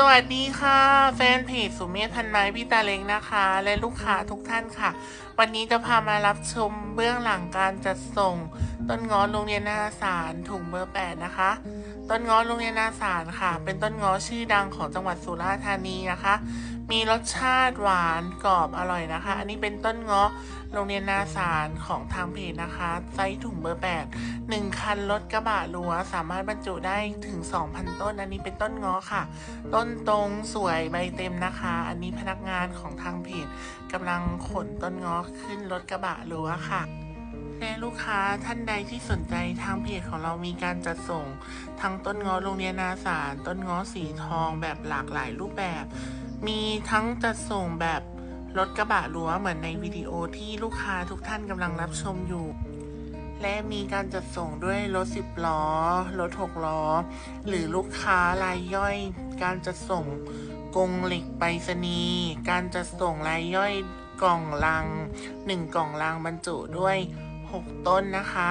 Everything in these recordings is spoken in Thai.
สวัสดีค่ะ แฟนเพจสุเมธพันไม้พี่ตาเล็กนะคะ และลูกค้าทุกท่านค่ะ วันนี้จะพามารับชมเบื้องหลังการจัดส่ง ต้นง้อโรงเรียนนาสารถุงเบอร์ 8 นะคะ ต้นง้อโรงเรียนนาสารค่ะ เป็นต้นง้อชื่อดังของจังหวัดสุราษฎร์ธานีนะคะ มีรสชาติหวานกรอบอร่อยนะคะ อันนี้เป็นต้นง้อโรงเรียนนาสารของทางเพจนะคะไซส์ถุงเบอร์ 8 1 คันรถกระบะรัวสามารถบรรจุได้ถึง 2,000 ต้น อันนี้เป็นต้นง้อค่ะ ต้นตรงสวยใบเต็มนะคะ อันนี้พนักงานของทางเพจกำลังขนต้นง้อขึ้นรถกระบะรั้วค่ะและลูกค้าท่านใดที่สนใจทางเพจของเรามีการจัดส่งทั้งต้นง้อโรงเรียนนาสาร ต้นง้อสีทองแบบหลากหลายรูปแบบ มีทั้งจัดส่งแบบรถกระบะรั้วเหมือนในวิดีโอที่ลูกค้าทุกท่านกำลังรับชมอยู่ และมีการจัดส่งด้วยรถสิบล้อ รถหกล้อ หรือลูกค้ารายย่อย การจัดส่งกรงเหล็กไปรษณีย์ การจัดส่งรายย่อยกล่องลังหนึ่งกล่องลังบรรจุด้วยหกต้นนะคะ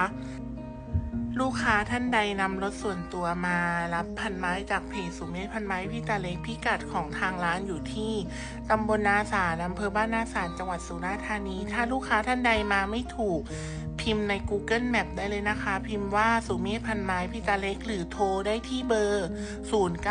ลูกค้าท่านใดนำรถส่วนตัวมารับพันไม้จากเพจสุเมธพันไม้พี่ตาเล็กพิกัดของทางร้านอยู่ที่ตำบลนาสารอำเภอบ้านนาสารจังหวัดสุราษฎร์ธานี ถ้าลูกค้าท่านใดมาไม่ถูก พิมพ์ใน Google Map ได้เลยนะคะ พิมพ์ว่าสุเมธพันไม้พี่ตาเล็กหรือโทรได้ที่เบอร์ 0 9